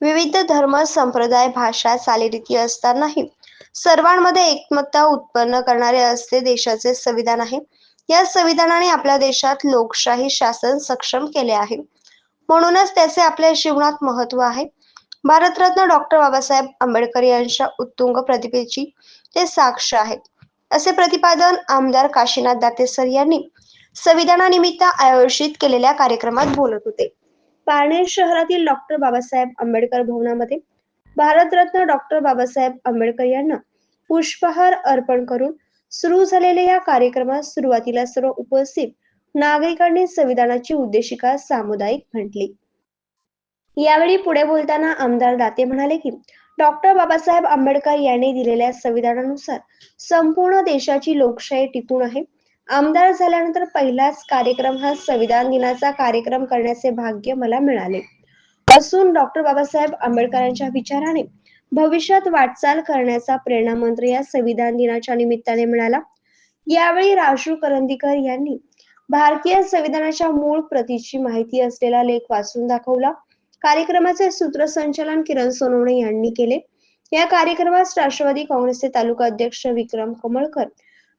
विविध धर्म संप्रदाय भाषा चालीरीती असतानाही सर्वांमध्ये एकमतता उत्पन्न करणारे असते देशाचे संविधान आहे. या संविधानाने आपल्या देशात लोकशाही शासन सक्षम केले आहे. म्हणूनच त्याचे आपल्या जीवनात महत्त्व आहे. भारतरत्न डॉक्टर बाबासाहेब आंबेडकर यांच्या उत्तुंग प्रतिभेची ते साक्ष आहेत. असे प्रतिपादन आमदार काशीनाथ दातेसर यांनी संविधानानिमित्त आयोजित केलेल्या कार्यक्रमात बोलत होते. पारनेर शहरातील डॉक्टर बाबासाहेब आंबेडकर भवनामध्ये भारतरत्न डॉक्टर बाबासाहेब आंबेडकर यांना पुष्पहार अर्पण करून सुरू झालेल्या या कार्यक्रमात सुरुवातीला सर्व उपस्थित नागरिकांनी संविधानाची उद्देशिका सामुदायिक म्हटली. यावेळी पुढे बोलताना आमदार दाते म्हणाले की डॉक्टर बाबासाहेब आंबेडकर यांनी दिलेल्या संविधानानुसार संपूर्ण देशाची लोकशाही टिकून आहे. आमदार झाल्यानंतर पहिलाच कार्यक्रम हा संविधान दिनाचा कार्यक्रम करण्याचे भाग्य मला मिळाले. असून डॉक्टर बाबासाहेब आंबेडकरांच्या विचाराने भविष्यात वाटचाल करण्याचा प्रेरणा मंत्र या संविधान दिनाच्या निमित्ताने मिळाला. यावेळी राजू करंदीकर यांनी भारतीय संविधानाच्या मूळ प्रतीची माहिती असलेला लेख वाचून दाखवला. कार्यक्रमाचे सूत्रसंचालन किरण सोनवणे यांनी केले. या कार्यक्रमास राष्ट्रवादी काँग्रेसचे तालुका अध्यक्ष विक्रम कमळकर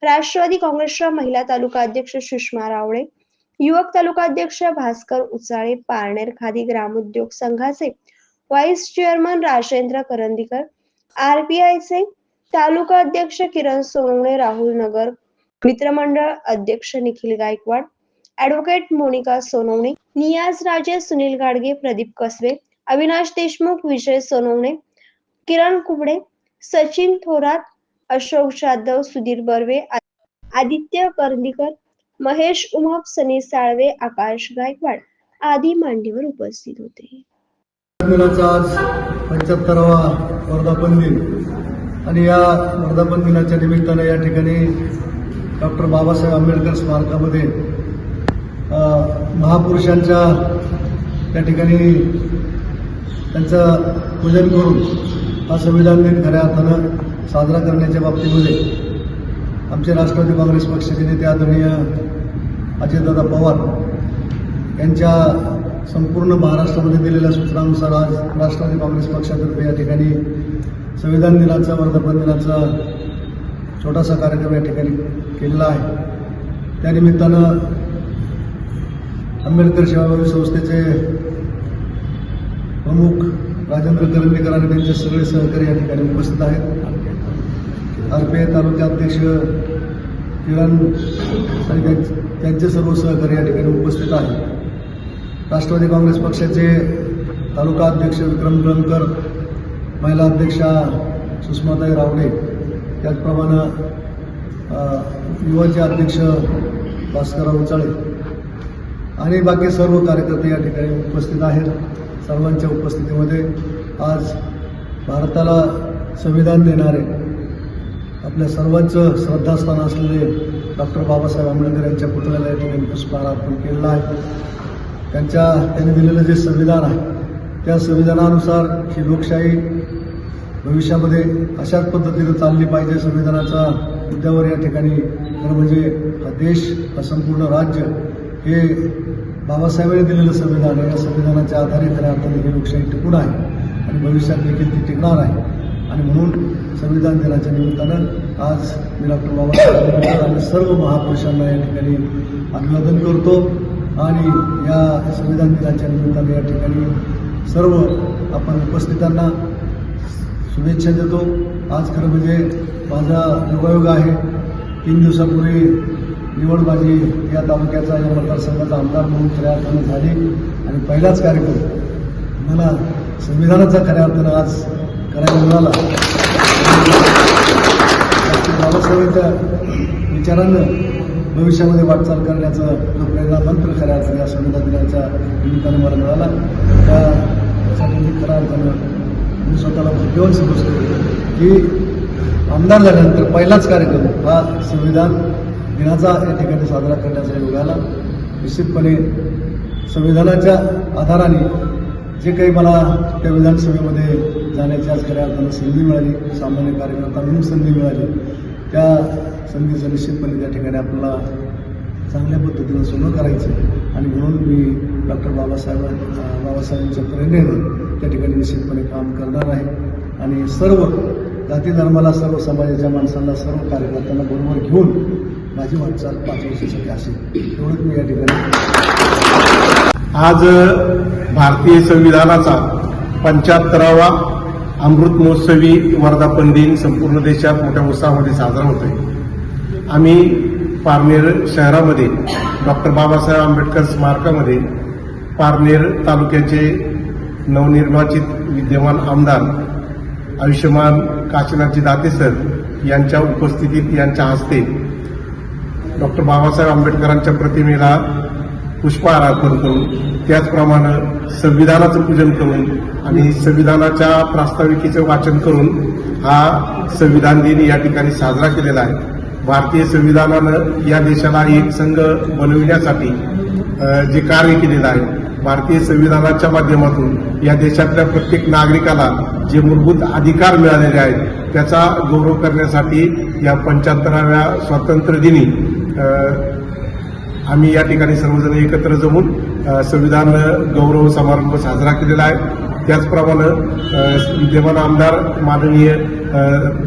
राष्ट्रवादी काँग्रेसच्या महिला तालुका अध्यक्ष सुषमा रावळे युवक तालुका अध्यक्ष भास्कर उचाळे पारनेर खादी ग्रामोद्योग संघाचे व्हाईस चेअरमन राजेंद्र करंदीकर आरपीआयचे तालुका अध्यक्ष किरण सोनवणे राहुल नगर मित्रमंडळ अध्यक्ष निखिल गायकवाड ऍडव्होकेट मोनिका सोनवणे नियाज राजे सुनील गाडगे प्रदीप कसबे अविनाश देशमुख विजय सोनवणे किरण कुबडे सचिन थोरात अशोक जाधव सुधीर बर्वे आदित्य करंदीकर महेश उमप सनी साळवे आकाश गायकवाड आदी मांडीवर उपस्थित होते. दिनाचा आज पंच्याहत्तरावा वर्धापन दिन. आणि या वर्धापन दिनाच्या निमित्तानं या ठिकाणी डॉक्टर बाबासाहेब आंबेडकर स्मारकामध्ये महापुरुषांच्या त्या ठिकाणी त्यांचं पूजन करून हा संविधान दिन खऱ्या अर्थानं साजरा करण्याच्या बाबतीमध्ये आमचे राष्ट्रवादी काँग्रेस पक्षाचे नेते आदरणीय अजयदादा पवार यांच्या संपूर्ण महाराष्ट्रामध्ये दिलेल्या सूचनानुसार आज राष्ट्रवादी काँग्रेस पक्षातर्फे या ठिकाणी संविधान दिनाचा वर्धापन दिनाचा छोटासा कार्यक्रम या ठिकाणी केलेला आहे. त्यानिमित्तानं आंबेडकर सेवाभावी संस्थेचे प्रमुख राजेंद्र करंदीकर आणि त्यांचे सगळे सहकारी या ठिकाणी उपस्थित आहेत. आर पी आय तालुक्याध्यक्ष किरण आणि त्यांचे- त्यांचे सर्व सहकारी या ठिकाणी उपस्थित आहेत. राष्ट्रवादी काँग्रेस पक्षाचे तालुका अध्यक्ष विक्रम कळमकर महिला अध्यक्षा सुषमाताई रावडे त्याचप्रमाणे युवाचे अध्यक्ष भास्करराव उचाळे आणि बाकी सर्व कार्यकर्ते या ठिकाणी उपस्थित आहेत. सर्वांच्या उपस्थितीमध्ये आज भारताला संविधान देणारे आपल्या सर्वांचं श्रद्धास्थान असलेले डॉक्टर बाबासाहेब आंबेडकर यांच्या पुतळ्याला या ठिकाणी पुष्पहार अर्पण केलेला आहे. त्यांच्या त्यांनी दिलेलं जे संविधान आहे त्या संविधानानुसार ही लोकशाही भविष्यामध्ये अशाच पद्धतीनं चालली पाहिजे. संविधानाचा मुद्द्यावर या ठिकाणी तर म्हणजे हा देश हा संपूर्ण राज्य हे बाबासाहेबांनी दिलेलं संविधान आहे. या संविधानाच्या आधारे खऱ्या अर्थाने ही लोकशाही टिकून आहे आणि भविष्यात देखील ती टिकणार आहे. आणि म्हणून संविधान दिनाच्या निमित्तानं आज मी डॉक्टर बाबासाहेब आणि सर्व महापुरुषांना या ठिकाणी अभिवादन करतो. आणि या संविधान दिनाच्या निमित्तानं या ठिकाणी सर्व आपण उपस्थितांना शुभेच्छा देतो. आज खरं म्हणजे माझा योगायोग आहे. तीन दिवसापूर्वी निवडबाजी या तालुक्याचा या मतदारसंघाचा आमदार म्हणून खऱ्या अर्थानं झाली आणि पहिलाच कार्यक्रम मला संविधानाचा खऱ्या अर्थानं आज करायला मिळाला. बाबासाहेबांच्या विचारानं भविष्यामध्ये वाटचाल करण्याचा जो प्रेरणा मंत्र खऱ्या अर्थानं या संविधान दिनाच्या निमित्तानं मला मिळाला. त्यासाठी मी खऱ्या अर्थानं मी स्वतःला भाग्यवान समजतो की आमदार झाल्यानंतर पहिलाच कार्यक्रम हा संविधान दिनाचा या ठिकाणी साजरा करण्याचा योग आला. निश्चितपणे संविधानाच्या आधाराने जे काही मला त्या विधानसभेमध्ये जाण्याची आज खऱ्या अर्थानं संधी मिळाली सामान्य कार्यकर्ता म्हणून संधी मिळाली त्या संधीचं निश्चितपणे त्या ठिकाणी आपल्याला चांगल्या पद्धतीनं सोनं करायचं आणि म्हणून मी डॉक्टर बाबासाहेब बाबासाहेबांच्या प्रेरणेनं त्या ठिकाणी निश्चितपणे काम करणार आहे. आणि सर्व जाती धर्माला सर्व समाजाच्या माणसांना सर्व कार्यकर्त्यांना बरोबर घेऊन माझी वाटचाल पाच वर्षासाठी असेल. एवढंच मी या ठिकाणी आज भारतीय संविधानाचा पंच्याहत्तरावा अमृत महोत्सवी वर्धापन दिन संपूर्ण देशात मोठ्या उत्साहामध्ये साजरा होतोय. आम्ही पारनेर शहरामध्ये डॉक्टर बाबासाहेब आंबेडकर स्मारकामध्ये पारनेर तालुक्याचे नवनिर्वाचित विद्यमान आमदार आयुष्यमान काशीनाथजी दाते सर यांच्या उपस्थितीत यांच्या हस्ते डॉक्टर बाबासाहेब आंबेडकरांच्या प्रतिमेला पुष्पहार अर्पण करून त्याचप्रमाणे संविधानाचं पूजन करून आणि संविधानाच्या प्रास्ताविकेचं वाचन करून हा संविधान दिन या ठिकाणी साजरा केलेला आहे. भारतीय संविधानानं या देशाला एक संघ बनविण्यासाठी जे कार्य केलेलं आहे भारतीय संविधानाच्या माध्यमातून या देशातल्या प्रत्येक नागरिकाला जे मूलभूत अधिकार मिळालेले आहेत त्याचा गौरव करण्यासाठी या पंच्याहत्तराव्या स्वातंत्र्य दिनी आम्ही या ठिकाणी सर्वजण एकत्र जमून संविधान गौरव समारंभ साजरा केलेला आहे. त्याचप्रमाणे विद्यमान आमदार माननीय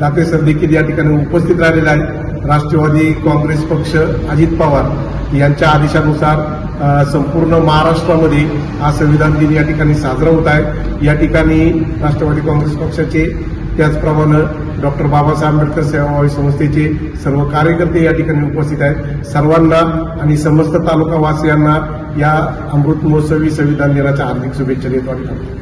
दाते सर देखील या ठिकाणी उपस्थित राहिलेले आहेत. राष्ट्रवादी काँग्रेस पक्ष अजित पवार यांच्या आदेशानुसार संपूर्ण महाराष्ट्रामध्ये हा संविधान दिन या ठिकाणी साजरा होत आहे. या ठिकाणी राष्ट्रवादी काँग्रेस पक्षाचे त्याचप्रमाणे डॉक्टर बाबासाहेब आंबेडकर सेवाभावी संस्थेचे सर्व कार्यकर्ते या ठिकाणी उपस्थित आहेत. सर्वांना आणि समस्त तालुकावासियांना या अमृत महोत्सवी संविधान दिनाच्या हार्दिक शुभेच्छा देतो